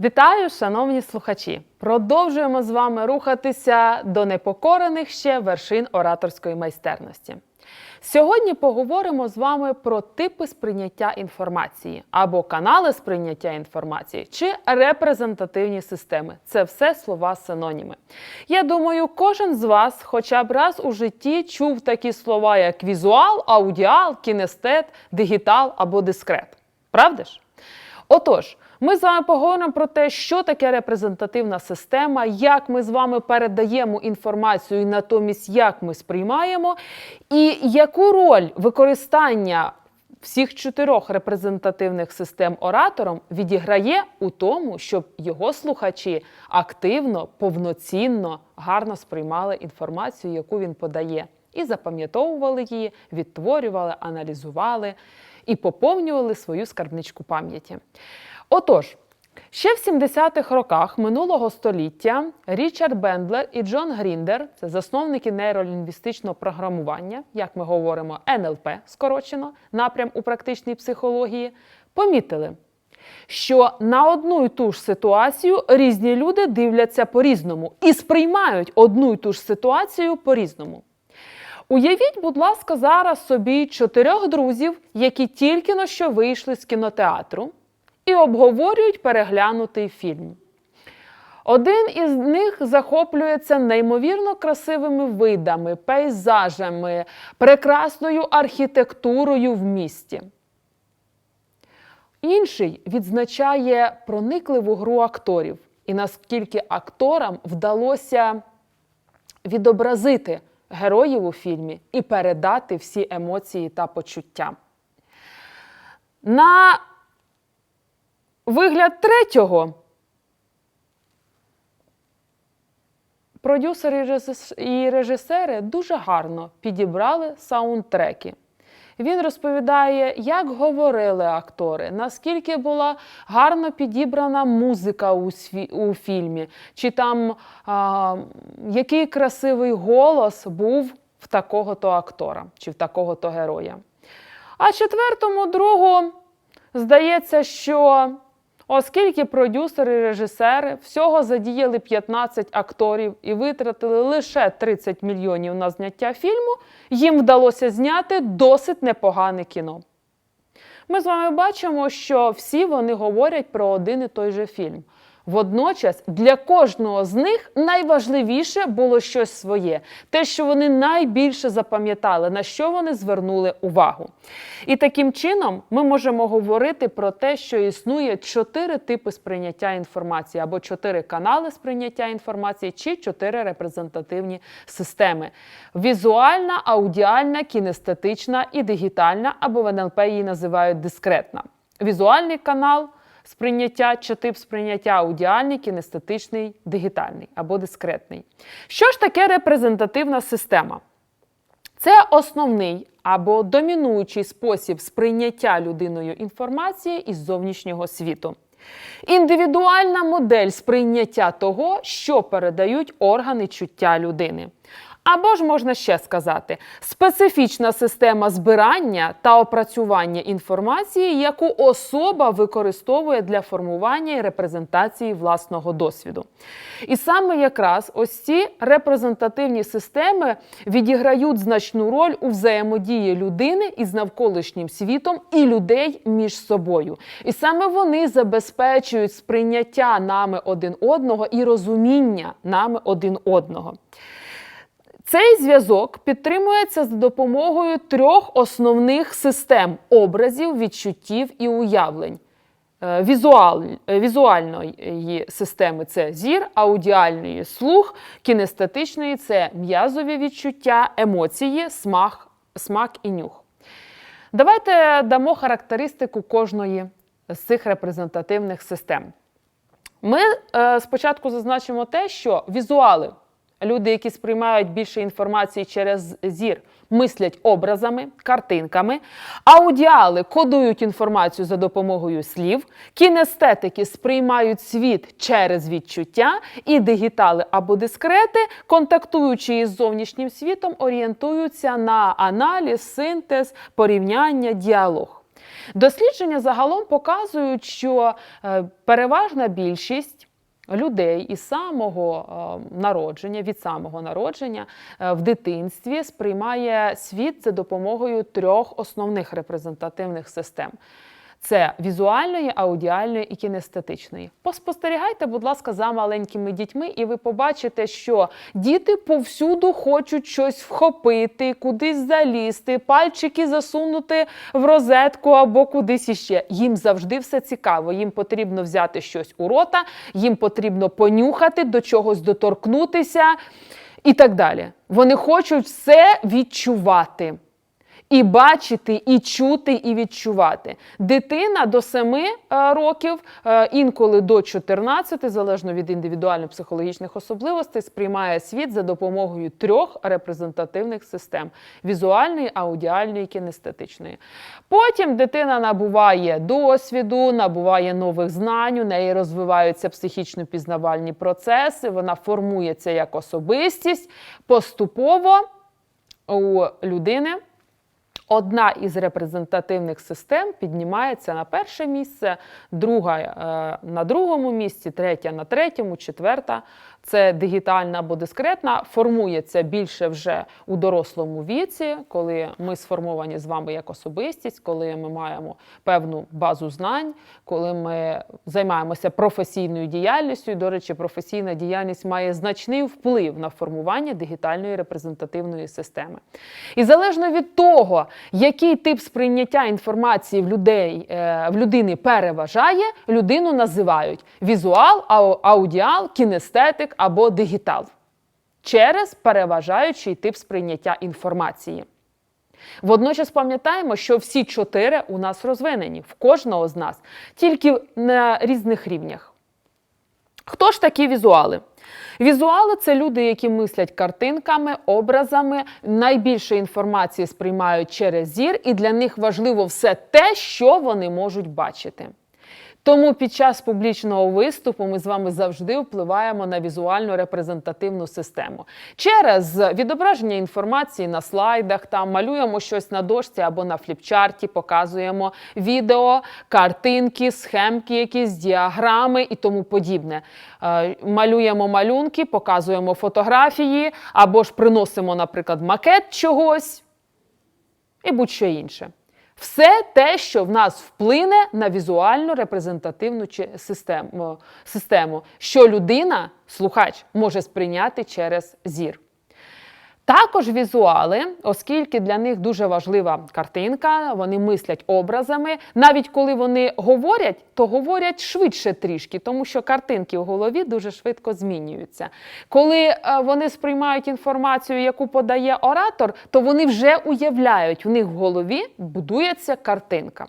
Вітаю, шановні слухачі! Продовжуємо з вами рухатися до непокорених ще вершин ораторської майстерності. Сьогодні поговоримо з вами про типи сприйняття інформації або канали сприйняття інформації чи репрезентативні системи. Це все слова синоніми. Я думаю, кожен з вас хоча б раз у житті чув такі слова, як візуал, аудіал, кінестет, дигітал або дискрет. Правда ж? Отож, ми з вами поговоримо про те, що таке репрезентативна система, як ми з вами передаємо інформацію, і натомість як ми сприймаємо, і яку роль використання всіх чотирьох репрезентативних систем оратором відіграє у тому, щоб його слухачі активно, повноцінно, гарно сприймали інформацію, яку він подає, і запам'ятовували її, відтворювали, аналізували і поповнювали свою скарбничку пам'яті. Отож, ще в 70-х роках минулого століття Річард Бендлер і Джон Гріндер, це засновники нейролінгвістичного програмування, як ми говоримо, НЛП скорочено, напрям у практичній психології, помітили, що на одну й ту ж ситуацію різні люди дивляться по-різному і сприймають одну й ту ж ситуацію по-різному. Уявіть, будь ласка, зараз собі чотирьох друзів, які тільки но що вийшли з кінотеатру і обговорюють переглянутий фільм. Один із них захоплюється неймовірно красивими видами, пейзажами, прекрасною архітектурою в місті. Інший відзначає проникливу гру акторів і наскільки акторам вдалося відобразити героїв у фільмі і передати всі емоції та почуття. На вигляд третього продюсери і режисери дуже гарно підібрали саундтреки. Він розповідає, як говорили актори, наскільки була гарно підібрана музика у, сві- у фільмі, чи там а, який красивий голос був в такого-то актора, чи в такого-то героя. А четвертому другу здається, що оскільки продюсери і режисери всього задіяли 15 акторів і витратили лише 30 мільйонів на зняття фільму, їм вдалося зняти досить непогане кіно. Ми з вами бачимо, що всі вони говорять про один і той же фільм. Водночас для кожного з них найважливіше було щось своє, те, що вони найбільше запам'ятали, на що вони звернули увагу. І таким чином ми можемо говорити про те, що існує чотири типи сприйняття інформації або чотири канали сприйняття інформації, чи чотири репрезентативні системи: візуальна, аудіальна, кінестетична і дигітальна, або в НЛП її називають дискретна. Візуальний канал сприйняття чи тип сприйняття аудіальний, кінестетичний, дигітальний або дискретний. Що ж таке репрезентативна система? Це основний або домінуючий спосіб сприйняття людиною інформації із зовнішнього світу. Індивідуальна модель сприйняття того, що передають органи чуття людини. Або ж можна ще сказати, специфічна система збирання та опрацювання інформації, яку особа використовує для формування і репрезентації власного досвіду. І саме якраз ось ці репрезентативні системи відіграють значну роль у взаємодії людини із навколишнім світом і людей між собою. І саме вони забезпечують сприйняття нами один одного і розуміння нами один одного. Цей зв'язок підтримується за допомогою трьох основних систем образів, відчуттів і уявлень. Е, е, візуальної системи це зір, аудіальної слух, кінестетичної це м'язові відчуття, емоції, смак, смак і нюх. Давайте дамо характеристику кожної з цих репрезентативних систем. Ми е, спочатку зазначимо те, що візуали люди, які сприймають більше інформації через зір, мислять образами, картинками. Аудіали кодують інформацію за допомогою слів, кінестетики сприймають світ через відчуття, і дигітали або дискрети, контактуючи із зовнішнім світом, орієнтуються на аналіз, синтез, порівняння, діалог. Дослідження загалом показують, що е, переважна більшість людей із самого е, народження, від самого народження е, в дитинстві сприймає світ за допомогою трьох основних репрезентативних систем. Це візуальної, аудіальної і кінестетичної. Поспостерігайте, будь ласка, за маленькими дітьми, і ви побачите, що діти повсюду хочуть щось вхопити, кудись залізти, пальчики засунути в розетку або кудись іще. Їм завжди все цікаво. Їм потрібно взяти щось у рота, їм потрібно понюхати, до чогось доторкнутися і так далі. Вони хочуть все відчувати. І бачити, і чути, і відчувати. Дитина до 7 е, років, е, інколи до 14, залежно від індивідуально-психологічних особливостей, сприймає світ за допомогою трьох репрезентативних систем: візуальної, аудіальної кінестетичної. Потім дитина набуває досвіду, набуває нових знань, у неї розвиваються психічно-пізнавальні процеси, вона формується як особистість поступово у людини одна із репрезентативних систем піднімається на перше місце, друга е, на другому місці, третя на третьому, четверта це дигітальна або дискретна, формується більше вже у дорослому віці, коли ми сформовані з вами як особистість, коли ми маємо певну базу знань, коли ми займаємося професійною діяльністю. До речі, професійна діяльність має значний вплив на формування дигітальної репрезентативної системи. І залежно від того, який тип сприйняття інформації в людей е, в людини переважає, людину називають візуал, ау- аудіал, кінестетик або дигітал через переважаючий тип сприйняття інформації. Водночас пам'ятаємо, що всі чотири у нас розвинені в кожного з нас, тільки на різних рівнях. Хто ж такі візуали? Візуали це люди, які мислять картинками, образами, найбільше інформації сприймають через зір, і для них важливо все те, що вони можуть бачити. Тому під час публічного виступу ми з вами завжди впливаємо на візуальну репрезентативну систему. Через відображення інформації на слайдах, там малюємо щось на дошці або на фліпчарті, показуємо відео, картинки, схемки, якісь діаграми і тому подібне. Е, Малюємо малюнки, показуємо фотографії, або ж приносимо, наприклад, макет чогось і будь-що інше. Все те, що в нас вплине на візуальну репрезентативну систему, що людина, слухач, може сприйняти через зір. Також візуали, оскільки для них дуже важлива картинка, вони мислять образами. Навіть коли вони говорять, то говорять швидше трішки, тому що картинки в голові дуже швидко змінюються. Коли е, вони сприймають інформацію, яку подає оратор, то вони вже уявляють, в них в голові будується картинка.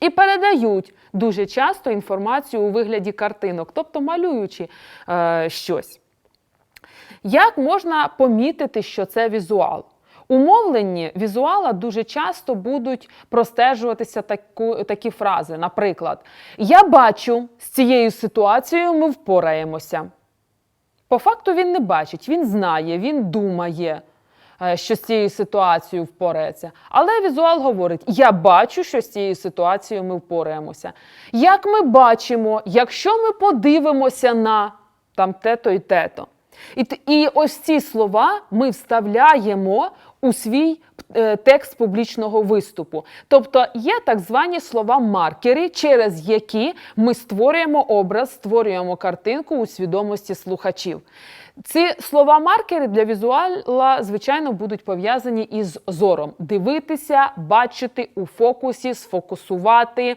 І передають дуже часто інформацію у вигляді картинок, тобто малюючи е, щось. Як можна помітити, що це візуал? У мовленні візуала дуже часто будуть простежуватися таку, такі фрази. Наприклад, я бачу, з цією ситуацією ми впораємося. По факту він не бачить, він знає, він думає, е, що з цією ситуацією впорається. Але візуал говорить: я бачу, що з цією ситуацією ми впораємося. Як ми бачимо, якщо ми подивимося на там те-то і те-то. І, і ось ці слова ми вставляємо у свій е, текст публічного виступу. Тобто є так звані слова-маркери, через які ми створюємо образ, створюємо картинку у свідомості слухачів. Ці слова-маркери для візуала, звичайно, будуть пов'язані із зором: дивитися, бачити у фокусі, сфокусувати.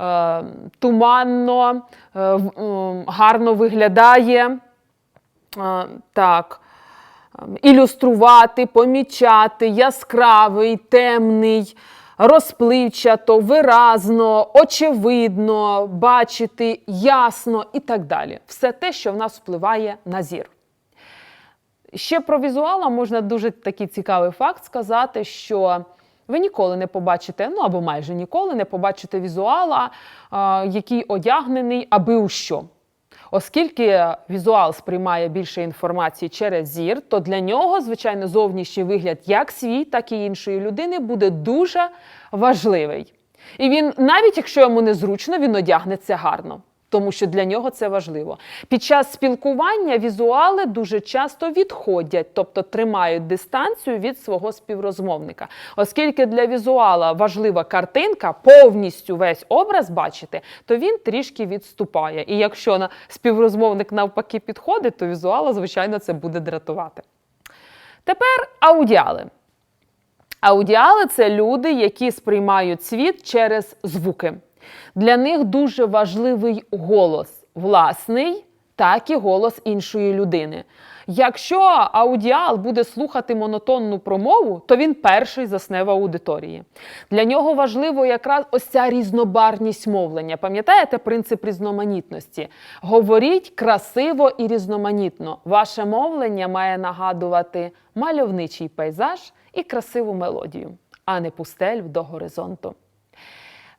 е, Туманно, е, гарно виглядає. Так. Ем, Ілюструвати, помічати, яскравий, темний, розпливчато, виразно, очевидно, бачити, ясно і так далі. Все те, що в нас впливає на зір. Ще про візуала можна дуже такий цікавий факт сказати, що ви ніколи не побачите, ну або майже ніколи не побачите візуала, який одягнений аби у що. Оскільки візуал сприймає більше інформації через зір, то для нього, звичайно, зовнішній вигляд як свій, так і іншої людини буде дуже важливий. І він, навіть якщо йому незручно, він одягнеться гарно. Тому що для нього це важливо. Під час спілкування візуали дуже часто відходять, тобто тримають дистанцію від свого співрозмовника. Оскільки для візуала важлива картинка, повністю весь образ бачити, то він трішки відступає. І якщо співрозмовник навпаки підходить, то візуала, звичайно, це буде дратувати. Тепер аудіали. Аудіали це люди, які сприймають світ через звуки. Для них дуже важливий голос власний, так і голос іншої людини. Якщо аудіал буде слухати монотонну промову, то він перший засне в аудиторії. Для нього важливо якраз ось ця різнобарність мовлення. Пам'ятаєте принцип різноманітності? Говоріть красиво і різноманітно. Ваше мовлення має нагадувати мальовничий пейзаж і красиву мелодію, а не пустель до горизонту.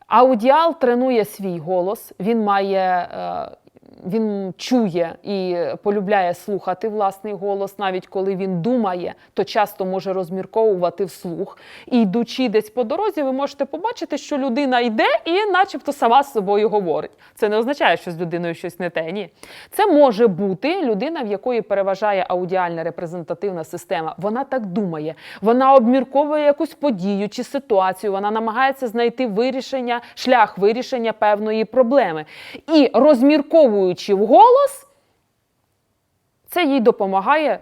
Аудіал тренує свій голос, він має. е, Він чує і полюбляє слухати власний голос, навіть коли він думає, то часто може розмірковувати вслух. І йдучи десь по дорозі, ви можете побачити, що людина йде і, начебто, сама з собою говорить. Це не означає, що з людиною щось не те. Ні. Це може бути людина, в якої переважає аудіальна репрезентативна система. Вона так думає, вона обмірковує якусь подію чи ситуацію, вона намагається знайти вирішення, шлях вирішення певної проблеми. І розмірковуючи вголос, це їй допомагає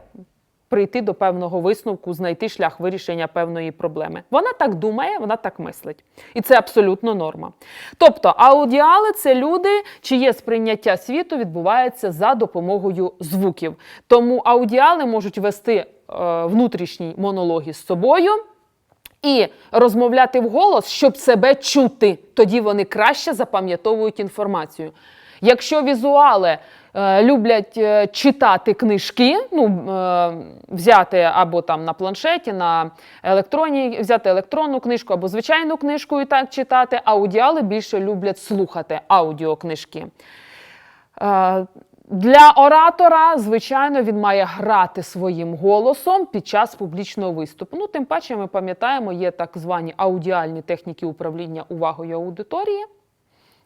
прийти до певного висновку, знайти шлях вирішення певної проблеми. Вона так думає, вона так мислить. І це абсолютно норма. Тобто, аудіали це люди, чиє сприйняття світу відбувається за допомогою звуків. Тому аудіали можуть вести е, внутрішні монологи з собою. І розмовляти вголос, щоб себе чути. Тоді вони краще запам'ятовують інформацію. Якщо візуали е, люблять е, читати книжки, ну, е, взяти або там на планшеті, на електроні, взяти електронну книжку або звичайну книжку і так читати, аудіали більше люблять слухати аудіокнижки. Е, Для оратора, звичайно, він має грати своїм голосом під час публічного виступу. Ну, тим паче, ми пам'ятаємо, є так звані аудіальні техніки управління увагою аудиторії.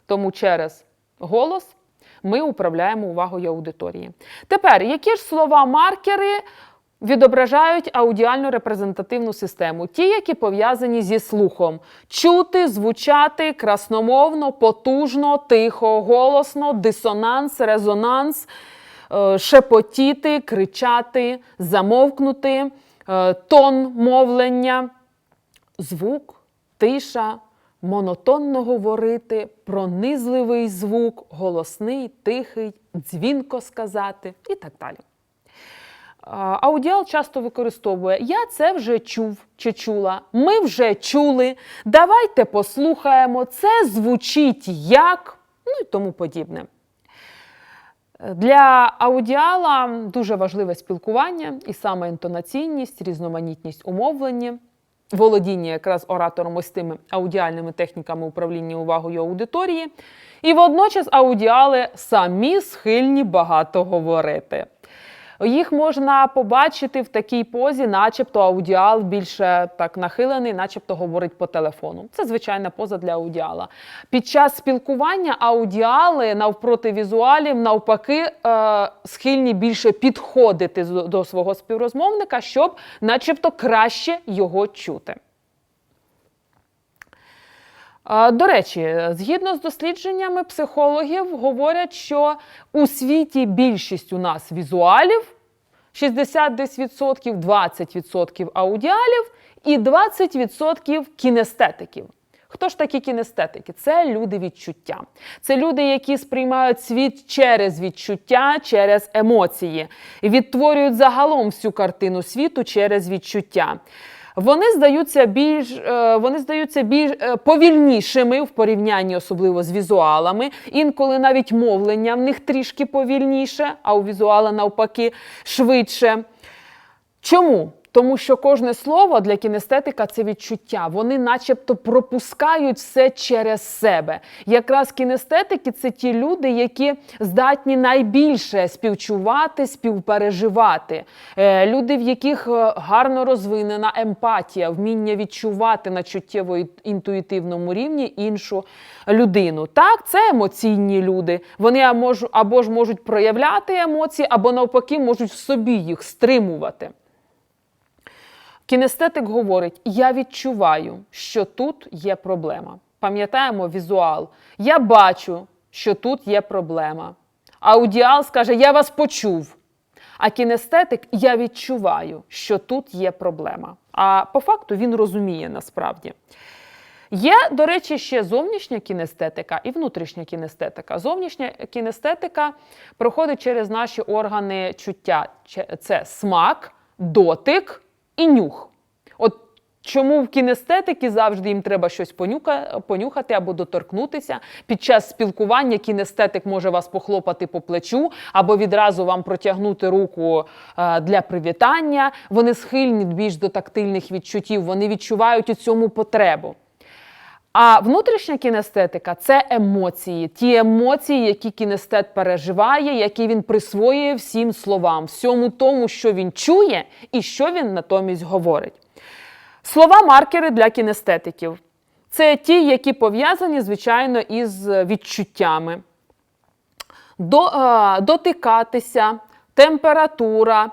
Тому через голос ми управляємо увагою аудиторії. Тепер, які ж слова-маркери відображають аудіальну репрезентативну систему? Ті, які пов'язані зі слухом: чути, звучати красномовно, потужно, тихо, голосно, дисонанс, резонанс, е, шепотіти, кричати, замовкнути, е, тон мовлення звук, тиша, монотонно говорити, пронизливий звук, голосний, тихий, дзвінко сказати і так далі. Аудіал часто використовує Я це вже чув чи чула. Ми вже чули. Давайте послухаємо. Це звучить як, ну і тому подібне. Для аудіала дуже важливе спілкування і саме інтонаційність, різноманітність умовлення, володіння якраз оратором ось тими аудіальними техніками управління увагою аудиторії. І водночас аудіали самі схильні багато говорити. Їх можна побачити в такій позі, начебто аудіал більше так нахилений, начебто говорить по телефону. Це звичайна поза для аудіала. Під час спілкування аудіали навпроти візуалів навпаки е, схильні більше підходити до свого співрозмовника, щоб, начебто, краще його чути. До речі, згідно з дослідженнями психологів, говорять, що у світі більшість у нас візуалів, 60 десь відсотків, 20% аудіалів і 20% кінестетиків. Хто ж такі кінестетики? Це люди відчуття. Це люди, які сприймають світ через відчуття, через емоції, відтворюють загалом всю картину світу через відчуття. Вони здаються більш е, вони здаються більш е, повільнішими в порівнянні, особливо з візуалами. Інколи навіть мовлення в них трішки повільніше, а у візуала навпаки швидше. Чому? Тому що кожне слово для кінестетика це відчуття. Вони начебто пропускають все через себе. Якраз кінестетики це ті люди, які здатні найбільше співчувати, співпереживати. Е, Люди, в яких е, гарно розвинена емпатія, вміння відчувати на чуттєво-інтуїтивному рівні іншу людину. Так, це емоційні люди. Вони або ж можуть проявляти емоції, або навпаки можуть в собі їх стримувати. Кінестетик говорить: я відчуваю, що тут є проблема. Пам'ятаємо візуал. Я бачу, що тут є проблема. Аудіал скаже: Я вас почув. А кінестетик я відчуваю, що тут є проблема. А по факту він розуміє насправді. Є, до речі, ще зовнішня кінестетика і внутрішня кінестетика. Зовнішня кінестетика проходить через наші органи чуття. Це смак, дотик і нюх. От чому в кінестетики завжди їм треба щось понюхати або доторкнутися. Під час спілкування кінестетик може вас похлопати по плечу або відразу вам протягнути руку е, для привітання. Вони схильні більш до тактильних відчуттів, вони відчувають у цьому потребу. А внутрішня кінестетика це емоції, ті емоції, які кінестет переживає, які він присвоює всім словам, всьому тому, що він чує і що він натомість говорить. Слова маркери для кінестетиків це ті, які пов'язані, звичайно, із відчуттями. До, е, дотикатися, температура, е,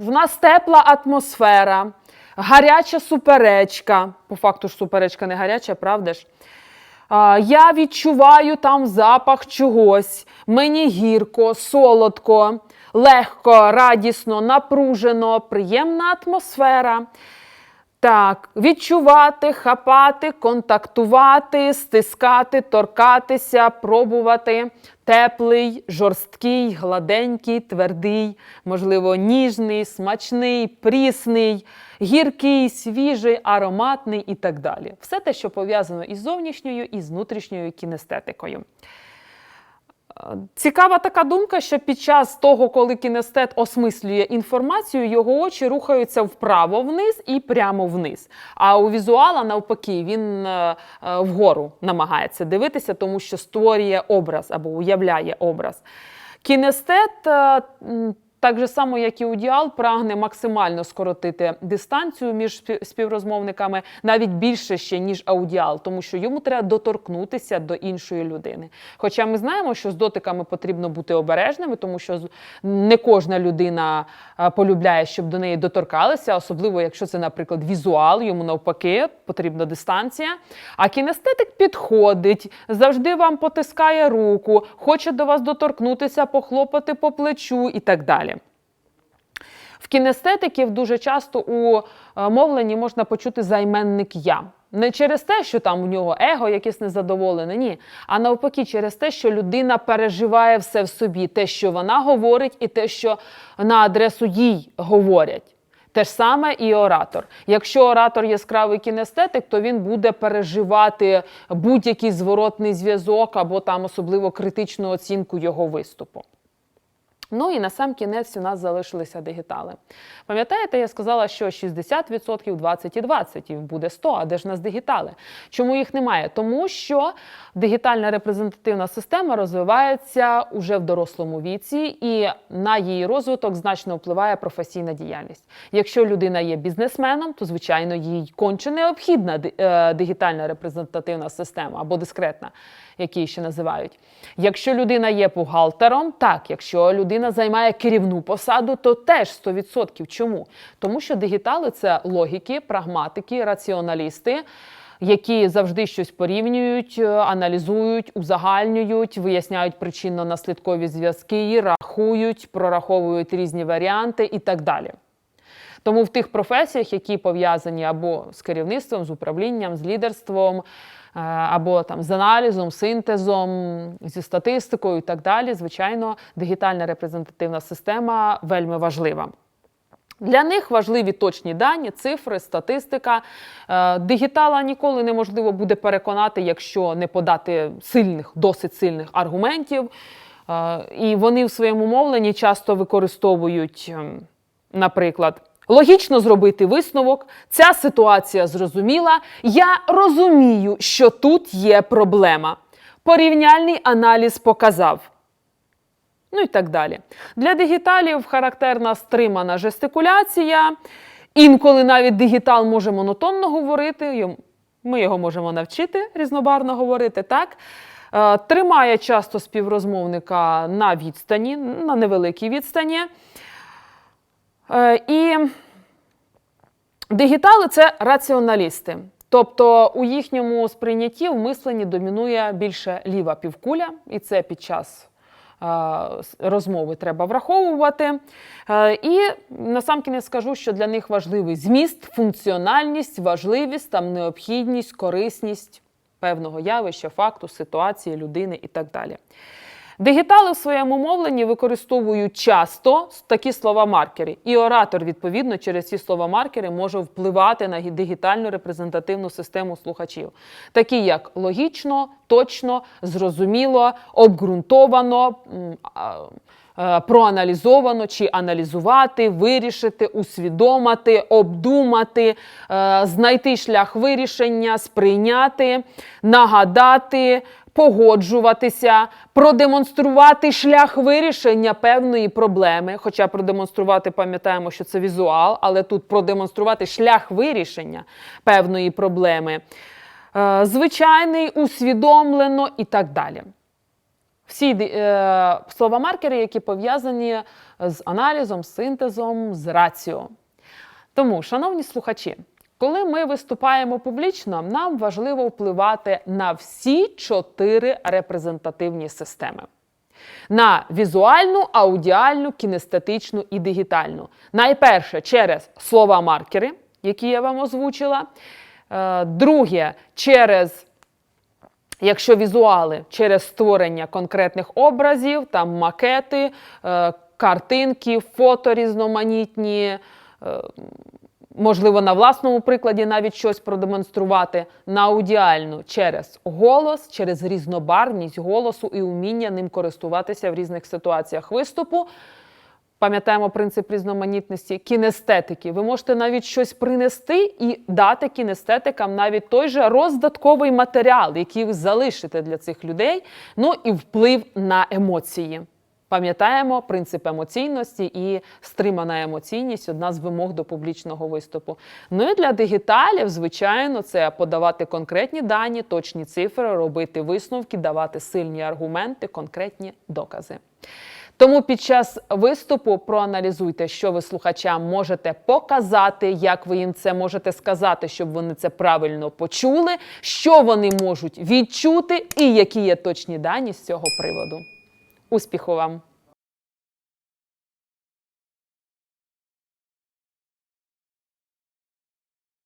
в нас тепла атмосфера, гаряча суперечка. По факту ж суперечка не гаряча, правда ж? Я відчуваю там запах чогось. Мені гірко, солодко, легко, радісно, напружено, приємна атмосфера. Так, відчувати, хапати, контактувати, стискати, торкатися, пробувати. Теплий, жорсткий, гладенький, твердий, можливо, ніжний, смачний, прісний, гіркий, свіжий, ароматний і так далі. Все те, що пов'язано із зовнішньою і з внутрішньою кінестетикою. Цікава така думка, що під час того, коли кінестет осмислює інформацію, його очі рухаються вправо вниз і прямо вниз. А у візуала, навпаки, він е, е, вгору намагається дивитися, тому що створює образ або уявляє образ. Кінестет. Так же само, як і удіал, прагне максимально скоротити дистанцію між спів- співрозмовниками, навіть більше ще, ніж аудіал, тому що йому треба доторкнутися до іншої людини. Хоча ми знаємо, що з дотиками потрібно бути обережними, тому що не кожна людина полюбляє, щоб до неї доторкалися, особливо якщо це, наприклад, візуал, йому навпаки потрібна дистанція. А кінестетик підходить, завжди вам потискає руку, хоче до вас доторкнутися, похлопати по плечу і так далі. В кінестетиків дуже часто у е, мовленні можна почути займенник я. Не через те, що там у нього его якесь незадоволене, ні. А навпаки, через те, що людина переживає все в собі, те, що вона говорить, і те, що на адресу їй говорять. Те ж саме і оратор. Якщо оратор яскравий кінестетик, то він буде переживати будь-який зворотний зв'язок або там особливо критичну оцінку його виступу. Ну і на сам кінець у нас залишилися дигітали. Пам'ятаєте, я сказала, що 60% 20 і 20, і буде 100, а де ж нас дигітали? Чому їх немає? Тому що дигітальна репрезентативна система розвивається уже в дорослому віці, і на її розвиток значно впливає професійна діяльність. Якщо людина є бізнесменом, то звичайно їй конче необхідна е, дигітальна репрезентативна система або дискретна, як її ще називають. Якщо людина є бухгалтером, так, якщо людина займає керівну посаду, то теж 100%. Чому? Тому що дигітали це логіки, прагматики, раціоналісти. Які завжди щось порівнюють, е, аналізують, узагальнюють, виясняють причинно-наслідкові зв'язки, рахують, прораховують різні варіанти і так далі. Тому в тих професіях, які пов'язані або з керівництвом, з управлінням, з лідерством, або там з аналізом, синтезом, зі статистикою і так далі, звичайно, дигітальна репрезентативна система вельми важлива. Для них важливі точні дані, цифри, статистика. Е, Дигітала ніколи неможливо буде переконати, якщо не подати сильних, досить сильних аргументів. Е, І вони в своєму мовленні часто використовують, ем, наприклад, Логічно зробити висновок. Ця ситуація зрозуміла. Я розумію, що тут є проблема. Порівняльний аналіз показав. Ну і так далі. Для дигіталів характерна стримана жестикуляція. Інколи навіть дигітал може монотонно говорити. Ми його можемо навчити різнобарно говорити, так? Е, Тримає часто співрозмовника на відстані, на невеликій відстані. Е, І дигітали це раціоналісти. Тобто у їхньому сприйнятті в мисленні домінує більше ліва півкуля, і це під час е, розмови треба враховувати. Е, І насамкінець скажу, що для них важливий зміст, функціональність, важливість, там необхідність, корисність певного явища, факту, ситуації, людини і так далі. Дигітали в своєму мовленні використовують часто такі слова-маркери, і оратор, відповідно, через ці слова-маркери може впливати на дигітальну репрезентативну систему слухачів, такі як логічно, точно, зрозуміло, обґрунтовано. е, Проаналізовано чи аналізувати, вирішити, усвідомити, обдумати, е, знайти шлях вирішення, сприйняти, нагадати, погоджуватися, продемонструвати шлях вирішення певної проблеми. Хоча продемонструвати, пам'ятаємо, що це візуал, але тут продемонструвати шлях вирішення певної проблеми. Е, Звичайний, усвідомлено і так далі. Всі е, слова-маркери, які пов'язані з аналізом, синтезом, з раціо. Тому, шановні слухачі, коли ми виступаємо публічно, нам важливо впливати на всі чотири репрезентативні системи. На візуальну, аудіальну, кінестетичну і дигітальну. Найперше через слова-маркери, які я вам озвучила. Е, Друге, через Якщо візуали через створення конкретних образів, там макети, е, картинки, фото різноманітні, е, можливо, на власному прикладі навіть щось продемонструвати на аудіальну через голос, через різнобарвність голосу і уміння ним користуватися в різних ситуаціях виступу. Пам'ятаємо принцип різноманітності кінестетики. Ви можете навіть щось принести і дати кінестетикам навіть той же роздатковий матеріал, який ви залишите для цих людей, ну і вплив на емоції. Пам'ятаємо принцип емоційності і стримана емоційність одна з вимог до публічного виступу. Ну і для дигіталів, звичайно, це подавати конкретні дані, точні цифри, робити висновки, давати сильні аргументи, конкретні докази. Тому під час виступу проаналізуйте, що ви слухачам можете показати, як ви їм це можете сказати, щоб вони це правильно почули, що вони можуть відчути, і які є точні дані з цього приводу. Успіху вам!